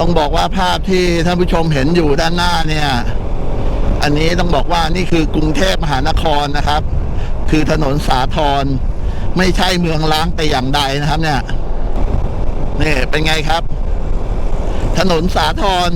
ต้องบอกว่าภาพที่ท่านผู้ชมเห็นอยู่ด้านหน้าเนี่ย อันนี้ต้องบอกว่านี่คือกรุงเทพมหานครนะครับ คือถนนสาทรไม่ใช่เมืองล้างแต่อย่างใดนะครับเนี่ยนี่เป็นไงครับ ถนนสาทร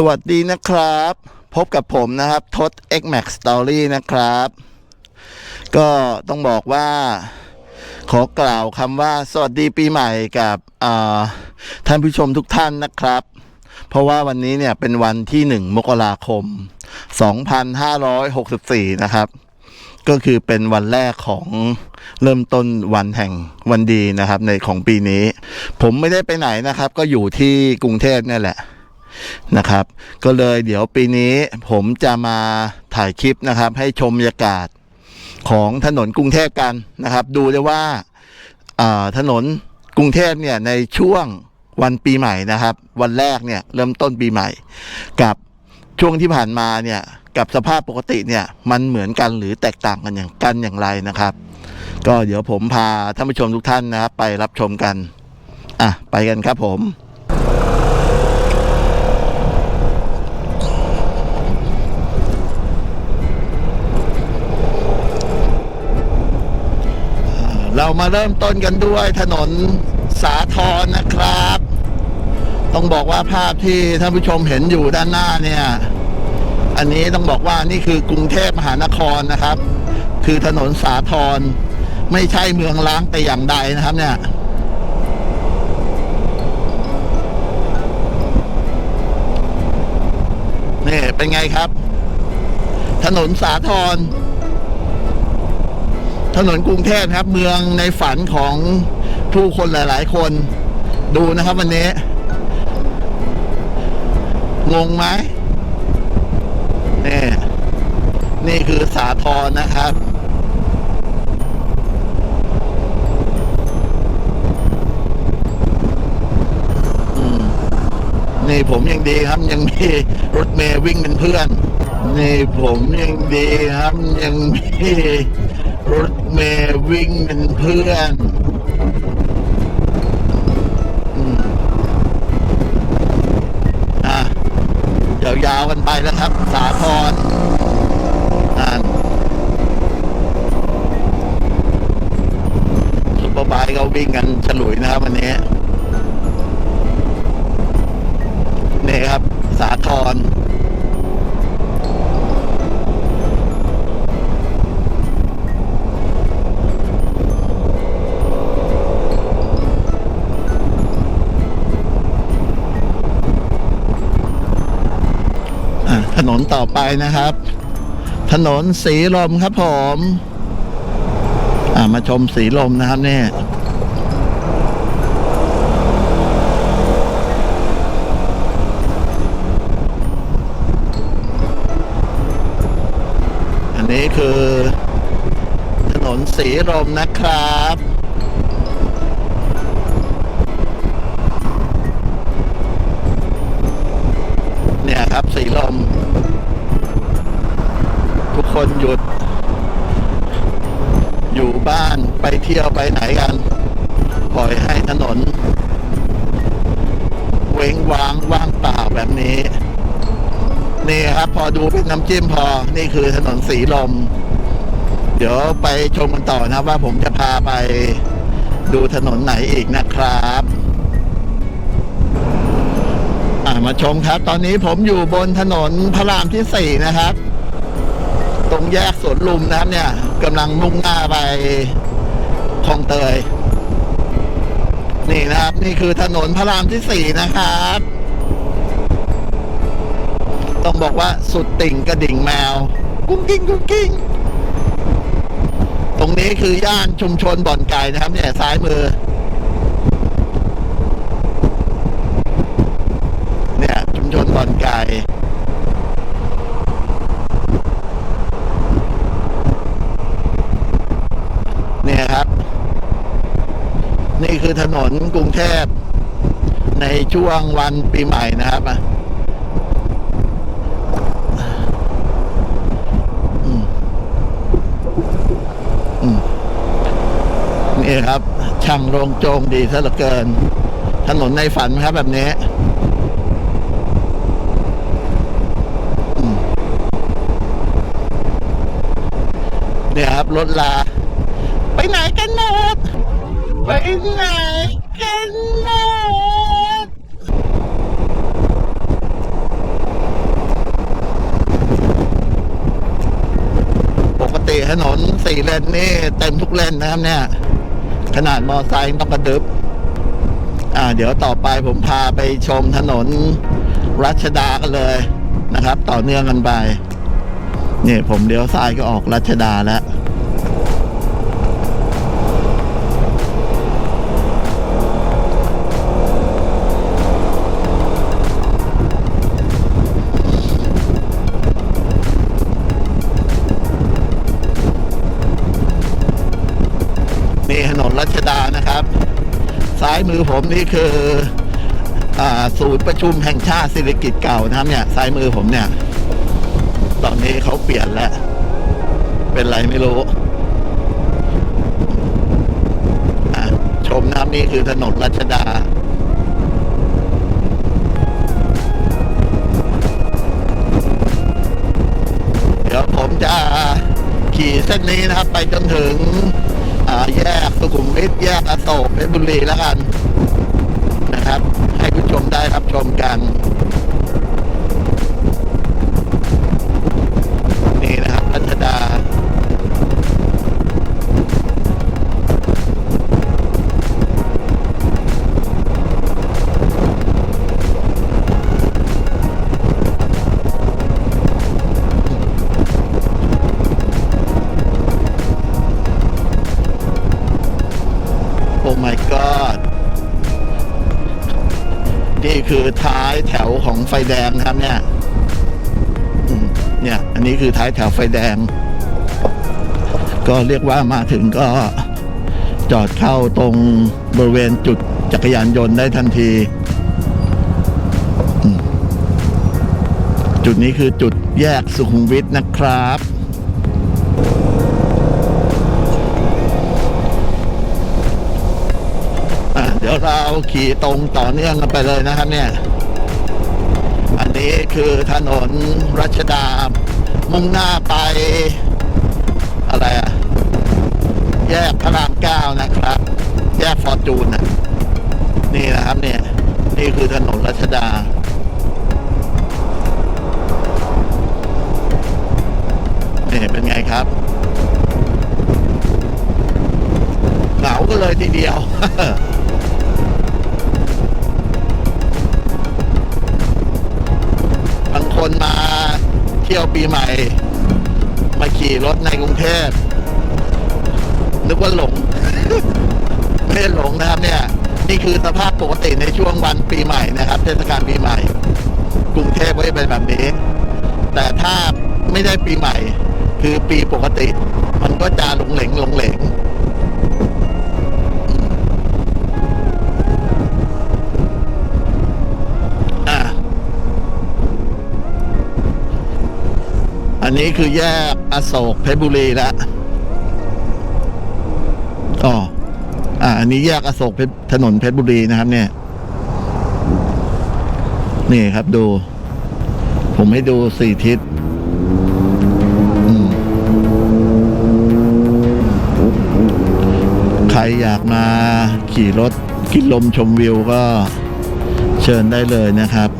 สวัสดีนะครับ พบกับผมนะครับทศ X Max Story นะครับ ก็ต้องบอกว่า ขอกล่าวคำว่า สวัสดีปีใหม่กับท่านผู้ชมทุกท่านนะครับ เพราะว่าวันนี้เนี่ยเป็นวันที่ 1 มกราคม 2564 นะครับ ก็คือเป็นวันแรกของเริ่มต้นวันแห่งวันดีนะครับ ในของปีนี้ ผมไม่ได้ไปไหนนะครับ ก็อยู่ที่กรุงเทพเนี่ยแหละ นะครับ ก็เลยเดี๋ยวปีนี้ผมจะมาถ่ายคลิปนะครับ ให้ชมบรรยากาศของถนนกรุงเทพกันนะครับ ดูได้ว่าอ่าถนนกรุงเทพเนี่ยในช่วงวันปีใหม่นะครับ วันแรกเนี่ยเริ่มต้นปีใหม่ กับช่วงที่ผ่านมาเนี่ยกับสภาพปกติเนี่ยมันเหมือนกันหรือแตกต่างกันอย่างกันอย่างไรนะครับ ก็เดี๋ยวผมพาท่านผู้ชมทุกท่านนะครับ ไปรับชมกัน อะ ไปกันครับผม เรามาเริ่มต้นกันด้วยถนนสาทรนะครับ ต้องบอกว่าภาพที่ท่านผู้ชมเห็นอยู่ด้านหน้าเนี่ย อันนี้ต้องบอกว่านี่คือกรุงเทพมหานครนะครับ คือถนนสาทรไม่ใช่เมืองล้างแต่อย่างใดนะครับเนี่ยนี่เป็นไงครับ ถนนสาทร ถนนกรุงเทพครับเมืองในฝันของผู้คนหลาย ๆ คน ดูนะครับวันนี้ งงไหมนี่นี่คือสาทรนะครับนี่ผมยังดีครับยังมีรถเมย์วิ่งเป็นเพื่อน นี่ผมยังดีครับยังมี รถเมย์วิ่งเป็นเพื่อนอืมอะยาวๆกันไปแล้วครับ สาทรอ่านซุปเปอร์บค์เขาวิ่งกันฉลุยนะครับวันนี้นี่ครับ สาทร ถนนต่อไปนะครับ ถนนสีลมครับผมมาชมสีลมนะครับเนี่ยอันนี้คือถนนสีลมนะครับ นี่ครับ พอดูเป็นน้ำจิ้มพอ นี่คือถนนสีลม เดี๋ยวไปชมกันต่อนะว่าผมจะพาไปดูถนนไหนอีกนะครับมาชมครับ ตอนนี้ผมอยู่บนถนนพระรามที่สี่นะครับ ตรงแยกสวนลุมนะครับเนี่ยกำลังมุ่งหน้าไปคลองเตย นี่นะครับ นี่คือถนนพระรามที่สี่นะครับ ต้องบอกว่าสุดติ่งกระดิ่งแมว กุ้งกิ้งกุ้งกิ้งตรงนี้คือย่านชุมชนบ่อนไก่นะครับ เนี่ยซ้ายมือ เนี่ยชุมชนบ่อนไก่เนี่ยครับ นี่คือถนนกรุงเทพในช่วงวันปีใหม่นะครับอะอืมอืม นี่ครับ ช่างโรงโจงดีซะเหลือเกิน ถนนในฝันครับแบบนี้เนี่ยครับรถลา ไปไหนกันหมดไปไหนกันหมดปกติถนนสี่เลนนี่เต็มทุกเลนนะครับเนี่ย ขนาดมอไซค์ต้องกระดึบอ่า เดี๋ยวต่อไปผมพาไปชมถนนรัชดากันเลยนะครับ ต่อเนื่องกันไปนี่ผมเลี้ยวซ้ายก็ออกรัชดาแล้ว มือผมนี่คือศูนย์ประชุมแห่งชาติศิริกิจเก่านะครับเนี่ยซ้ายมือผมเนี่ย ตอนนี้เขาเปลี่ยนแล้ว เป็นไรไม่รู้ชมนะครับนี่คือถนนรัชดาเดี๋ยวผมจะขี่เส้นนี้นะครับ ไปจนถึงแยกสุขุมวิทแยกอโศกเพชรบุรีแล้วกัน นะครับ ให้ผู้ชมได้รับชมกันนี่นะครับรัชดา แดงครับเนี่ยเนี่ย อันนี้คือท้ายแถวไฟแดง ก็เรียกว่ามาถึงก็จอดเข้าตรงบริเวณจุดจักรยานยนต์ได้ทันที จุดนี้คือจุดแยกสุขุมวิทนะครับ เดี๋ยวเราขี่ตรงต่อเนื่องกันไปเลยนะครับเนี่ย นี้คือถนนรัชดา มุ่งหน้าไป อะไรอะแยกพระรามเก้านะครับ แยกฟอร์จูนนะนี่นะครับเนี่ย นี่คือถนนรัชดาเนี่เป็นไงครับเหงาก็เลยทีเดียว คนมาเที่ยวปีใหม่ มาขี่รถในกรุงเทพนึกว่าหลง ไม่ได้หลงนะครับเนี่ย นี่คือสภาพปกติในช่วงวันปีใหม่นะครับ เทศกาลปีใหม่ กรุงเทพก็จะเป็นแบบนี้ แต่ถ้าไม่ได้ปีใหม่ คือปีปกติ มันก็จะหลงเหลงหลงเหลง นี้คือแยกอโศกเพชรบุรีแล้วอ๋ออ่า อันนี้แยกอโศกเพชรถนนเพชรบุรีนะครับ เนี่ย นี่ครับดู ผมให้ดูสี่ทิศใครอยากมาขี่รถกินลมชมวิวก็เชิญได้เลยนะครับ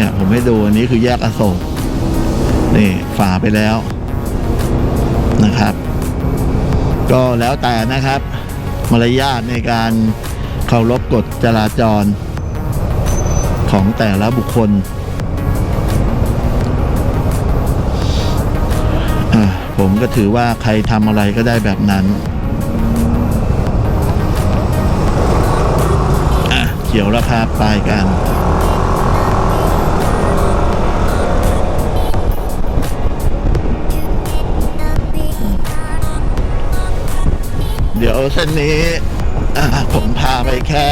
เนี่ย ผมให้ดูอันนี้คือแยกอโศกนี่ฝ่าไปแล้วนะครับ ก็แล้วแต่นะครับ มารยาทในการเคารพกฎจราจร ของแต่ละบุคคลผมก็ถือว่าใครทำอะไรก็ได้แบบนั้นอะเขียวแล้วครับไปกัน ยวเส้นนี้ผมพาไปแค่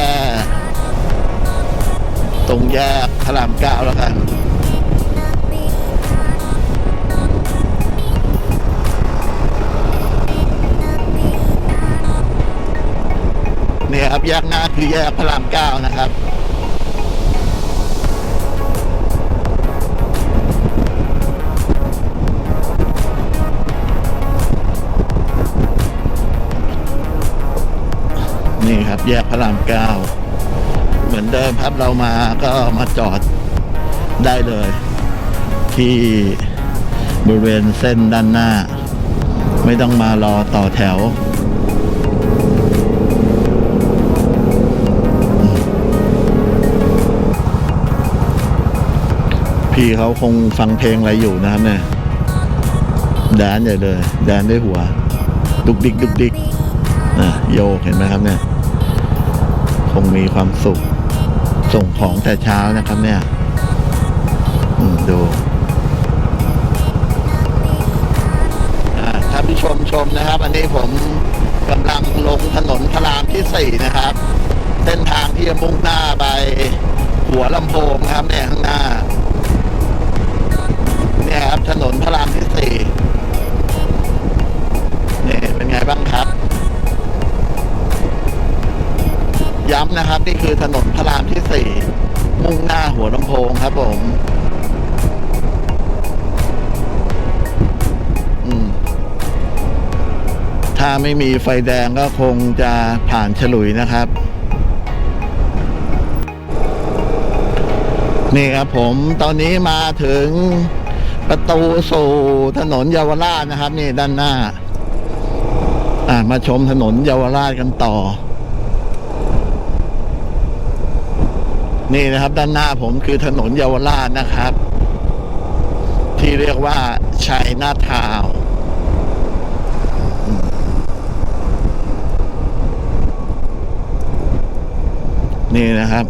ตรงแยกพระรามเก้าแล้วกัน เนี่ยครับแยกหน้าคือแยกพระรามเก้านะครับ ครับ แยกพระรามเก้าเหมือนเดิมครับเรามาก็มาจอดได้เลย ที่บริเวณเส้นด้านหน้า ไม่ต้องมารอต่อแถวพี่เขาคงฟังเพลงอะไรอยู่นะครับเนี่ยแดนใหญ่เลย แดนด้วยหัว ดุกดิกดุกดิกนะโยกเห็นไหมครับเนี่ย งมีความสุข ส่งของแต่เช้านะครับเนี่ยดูอ่าท่านผู้ชมชมนะครับ อันนี้ผมกำลังลงถนนพระรามที่สี่นะครับ เส้นทางที่จะมุ่งหน้าไป หัวลำโพงครับเนี่ยข้างหน้า เนี่ยครับถนนพระรามที่สี่เนี่ยเป็นไงบ้างครับ ย้ำนะครับ นี่คือถนนพระรามที่สี่มุ่งหน้าหัวลำโพงครับผมอืมถ้าไม่มีไฟแดงก็คงจะผ่านฉลุยนะครับ นี่ครับผมตอนนี้มาถึงประตูสู่ถนนเยาวราชนะครับ นี่ด้านหน้า อ่ามาชมถนนเยาวราชกันต่อ นี่นะครับด้านหน้าผมคือถนนเยาวราชนะครับ ที่เรียกว่าชัยนาทาวนี่นะครับ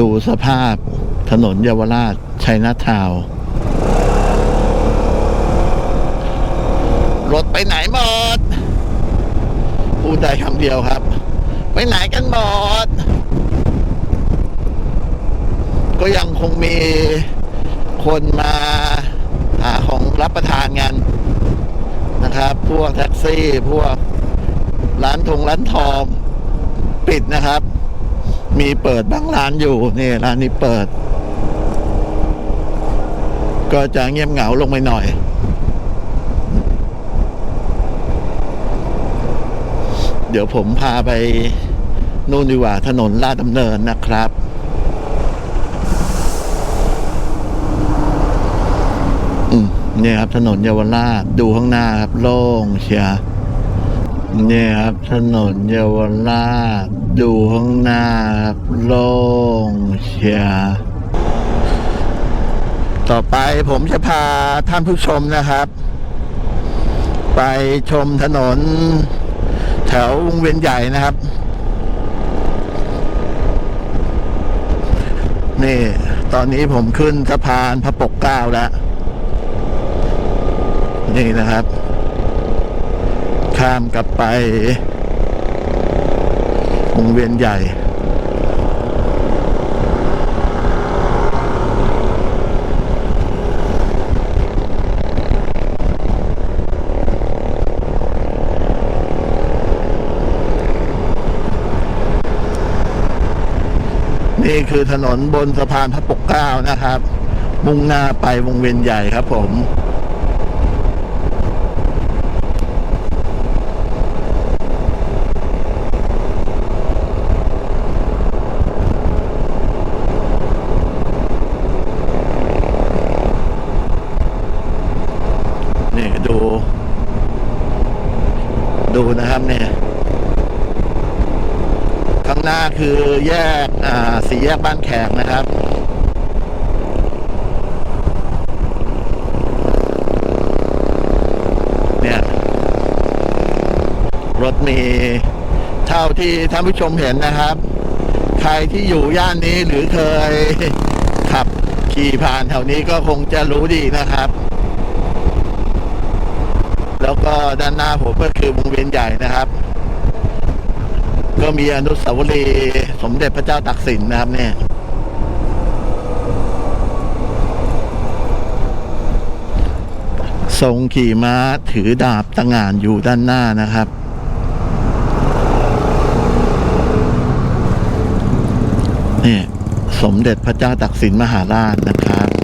ดูสภาพถนนเยาวราชชัยนาทาวรถไปไหนหมดพูดได้คำเดียวครับ ไปไหนกันหมด ก็ยังคงมีคนมาหาของรับประทานกันนะครับ พวกแท็กซี่ พวกร้านทงร้านทองปิดนะครับ มีเปิดบางร้านอยู่นี่ร้านนี้เปิด ก็จะเงียบเหงาลงไปหน่อย เดี๋ยวผมพาไปนู่นดีกว่าถนนลาดดำเนินนะครับ อืม เนี่ยครับถนนเยาวราชดูข้างหน้าครับโล่งเชียร์เนี่ยครับถนนเยาวราชดูข้างหน้าครับโล่งเชียร์ต่อไปผมจะพาท่านผู้ชมนะครับ ไปชมถนน แถววงเวียนใหญ่นะครับ นี่ ตอนนี้ผมขึ้นสะพานพระปกเกล้าแล้ว นี่นะครับ ข้ามกลับไปวงเวียนใหญ่นี่คือถนนบนสะพานพระปกเกล้านะครับ มุ่งหน้าไปวงเวียนใหญ่ครับผม นี่ดู ดูนะครับเนี่ย ข้าง หน้าคือแยกอ่าสี่แยกบ้านแขกนะครับเนี่ยรถมีเท่าที่ท่านผู้ชมเห็นนะครับ ใครที่อยู่ย่านนี้หรือเคยขับขี่ผ่านแถวนี้ก็คงจะรู้ดีนะครับ แล้วก็ด้านหน้าผมก็คือวงเวียนใหญ่นะครับ ก็มีอนุสาวรีย์สมเด็จพระเจ้าตากสินนะครับเนี่ยทรงขี่ม้าถือดาบตะงานอยู่ด้านหน้านะครับ นี่ สมเด็จพระเจ้าตากสินมหาราชนะครับ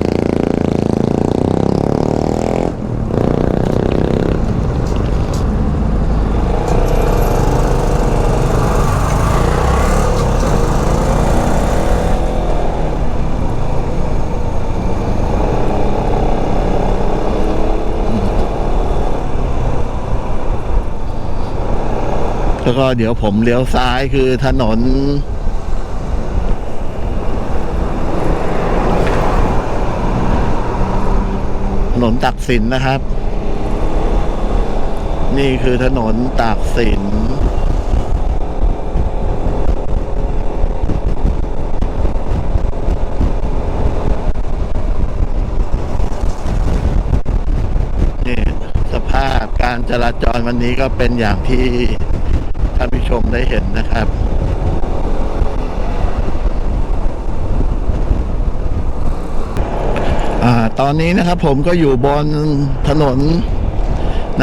แล้วก็เดี๋ยวผมเลี้ยวซ้ายคือถนน ถนนตากสินนะครับ นี่คือถนนตากสินนี่สภาพการจราจรวันนี้ก็เป็นอย่างที่ มได้เห็นนะครับอตอนนี้นะครับผมก็อยู่บนถนน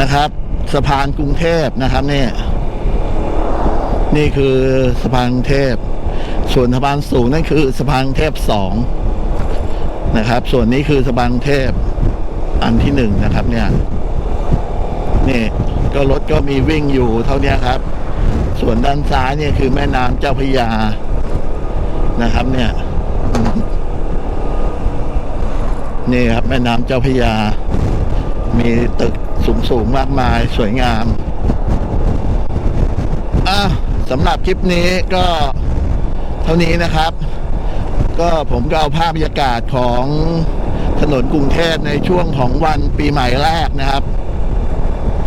นะครับ สะพานกรุงเทพนะครับเนี่ยนี่คือสะพานกรุงเทพ ส่วนสะพานสูงนั่นคือสะพานกรุงเทพสองนะครับ ส่วนนี้คือสะพานกรุงเทพอันที่หนึ่งนะครับ เนี่ยนี่ก็รถก็มีวิ่งอยู่เท่านี้ครับ ส่วนด้านซ้ายเนี่ยคือแม่น้ำเจ้าพยานะครับ เนี่ยนี่ครับแม่น้ำเจ้าพยา มีตึกสูงสูงๆมากมายสวยงามอะสำหรับคลิปนี้ก็เท่านี้นะครับ ก็ผมก็เอาภาพบรรยากาศของถนนกรุงเทพในช่วงของวันปีใหม่แรกนะครับ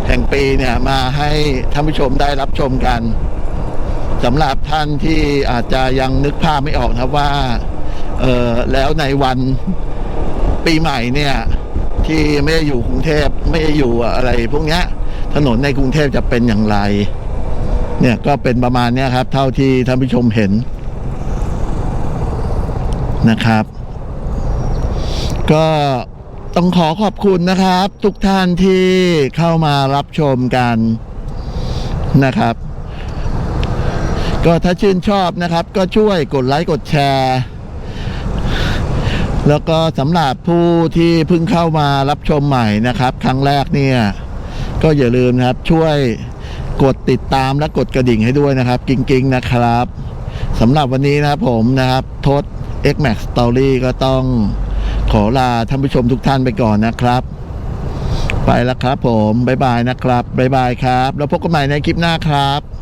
แห่งปีเนี่ยมาให้ท่านผู้ชมได้รับชมกัน สำหรับท่านที่อาจจะยังนึกภาพไม่ออกนะว่าเออแล้วในวันปีใหม่เนี่ยที่ไม่ได้อยู่กรุงเทพไม่ได้อยู่อะไร พวกนี้ถนนในกรุงเทพจะเป็นอย่างไร เนี่ยก็เป็นประมาณนี้ครับ เท่าที่ท่านผู้ชมเห็นนะครับ ก็ต้องขอขอบคุณนะครับ ทุกท่านที่เข้ามารับชมกันนะครับ ก็ถ้าชื่นชอบนะครับ ก็ช่วยกดไลค์กดแชร์ แล้วก็สำหรับผู้ที่เพิ่งเข้ามารับชมใหม่นะครับ ครั้งแรกเนี่ย ก็อย่าลืมนะครับช่วยกดติดตามและกดกระดิ่งให้ด้วยนะครับกิ๊งๆนะครับสำหรับวันนี้นะครับผมนะครับทศ X Max Story ก็ต้องขอลาท่านผู้ชมทุกท่านไปก่อนนะครับ ไปแล้วครับผม บ๊ายบายนะครับ บ๊ายบายครับ แล้วพบกันใหม่ในคลิปหน้าครับ